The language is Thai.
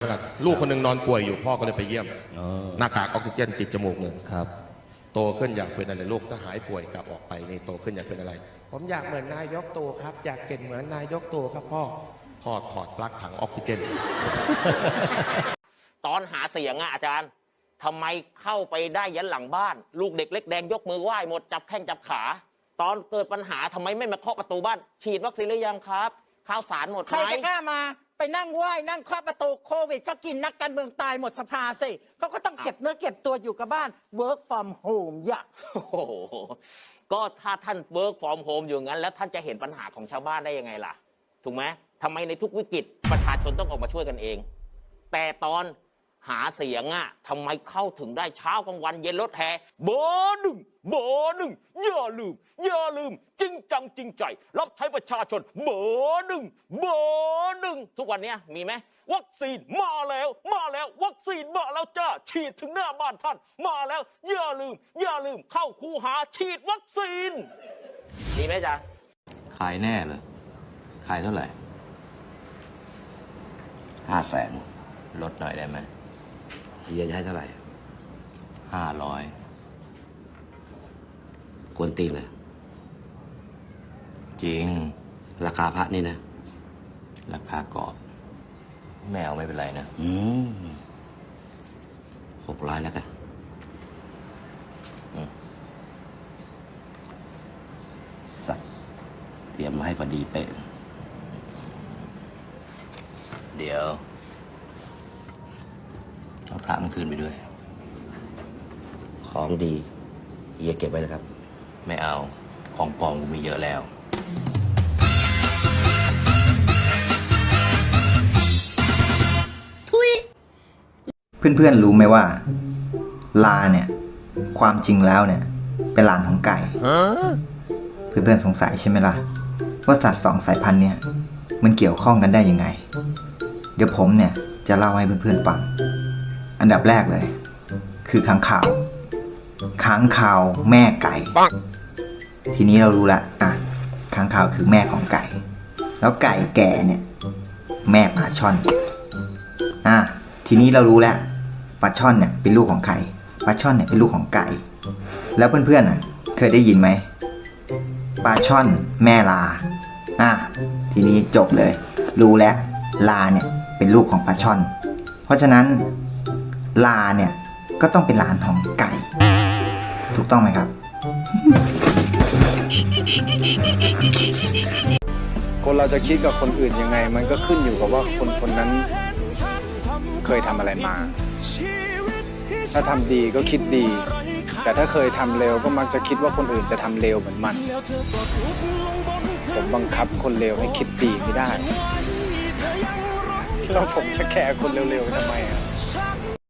แล้วกันลูกคนหนึ่งนอนป่วยอยู่พ่อก็เลยไปเยี่ยมอ๋อหน้ากากออกซิเจนติดจมูกเลยครับ โตขึ้นอยากเป็นอะไรลูกถ้าหายป่วยกลับออกไปนี่โตขึ้นอยากเป็นอะไร ผมอยากเหมือนนายกตู่ครับ อยากเก่งเหมือนนายกตู่ครับพ่อพ่อถอดปลั๊กถังออกซิเจน ตอนหาเสียงอะอาจารย์ทำไมเข้าไปได้ยันหลังบ้าน ลูกเด็กเล็กแดงยกมือไหว้หมดจับแข้งจับขา ตอนเกิดปัญหาทำไมไม่มาเคาะประตูบ้าน ฉีดวัคซีนหรือยังครับ ข้าวสารหมดไหใครมจะกล้ามา ไปนั่งไหว้นั่งคว้าประตูโควิด ก็กินนักการเมืองตายหมดสภาสิเขาก็ต้องเก็บเนื้อเก็บตัวอยู่กับบ้าน work from home อย่าโอ้โหก็ถ้าท่าน work from home อยู่งั้น แล้วท่านจะเห็นปัญหาของชาวบ้านได้ยังไงล่ะ ถูกไหมทำไมในทุกวิกฤตประชาชนต้องออกมาช่วยกันเอง แต่ตอน หาเสียงอะทำไมเข้าถึงได้เช้ากลางวันเย็นรถแห่เบอร์หนึ่งเบอร์หนึ่งอย่าลืม อย่าลืม จริงจังจริงใจ รับใช้ประชาชนเบอร์หนึ่งเบอร์หนึ่งทุกวันนี้มีไหมวัคซีนมาแล้ว มาแล้ว วัคซีนมาแล้วจ้าฉีดถึงหน้าบ้านท่าน มาแล้ว อย่าลืม อย่าลืม เข้าคูหาฉีดวัคซีนมีไหมจ๊ะขายแน่เลยขายเท่าไหร่ห้าแสนลดหน่อยได้ไหม เฮียจะให้เท่าไหร่ห้าร้อยกวนตีนเลยจริง ราคาพระนี่นะ ราคากรอบแมวไม่เป็นไรนะ อืมหกร้อยแล้วกันอืมสัตว์เตรียมมาให้พอดีเป๊ะ เดี๋ยว เอาพระมันคืนไปด้วย ของดีเฮียเก็บไว้เลยครับ ไม่เอาของปลอมกูมีเยอะแล้วเพื่อนๆรู้ไหมว่า ลาเนี่ย ความจริงแล้วเนี่ย เป็นหลานของไก่ เพื่อนๆสงสัยใช่ไหมล่ะ ว่าสัตว์สองสายพันธุ์เนี่ย มันเกี่ยวข้องกันได้ยังไง เดี๋ยวผมเนี่ยจะเล่าให้เพื่อนๆฟัง อันดับแรกเลย คือค้างคาวค้างคาวแม่ไก่ ทีนี้เรารู้ละอะค้างคาวคือแม่ของไก่ แล้วไก่แก่เนี่ย แม่ปลาช่อน อะทีนี้เรารู้แล้วปลาช่อนเนี่ยเป็นลูกของใครปลาช่อนเนี่ยเป็นลูกของไก่ แล้วเพื่อนๆน่ะ เคยได้ยินไหมปลาช่อนแม่ลา อะทีนี้จบเลย รู้แล้วลาเนี่ยเป็นลูกของปลาช่อน เพราะฉะนั้น ลาเนี่ยก็ต้องเป็นลานของไก่ ถูกต้องไหมครับ คนเราจะคิดกับคนอื่นยังไง มันก็ขึ้นอยู่กับว่าคนคนนั้นเคยทำอะไรมา ถ้าทำดีก็คิดดี แต่ถ้าเคยทำเร็วก็มักจะคิดว่าคนอื่นจะทำเร็วเหมือนมัน ผมบังคับคนเร็วให้คิดดีไม่ได้แล้วผมจะแคร์คนเร็วๆทำไมอะ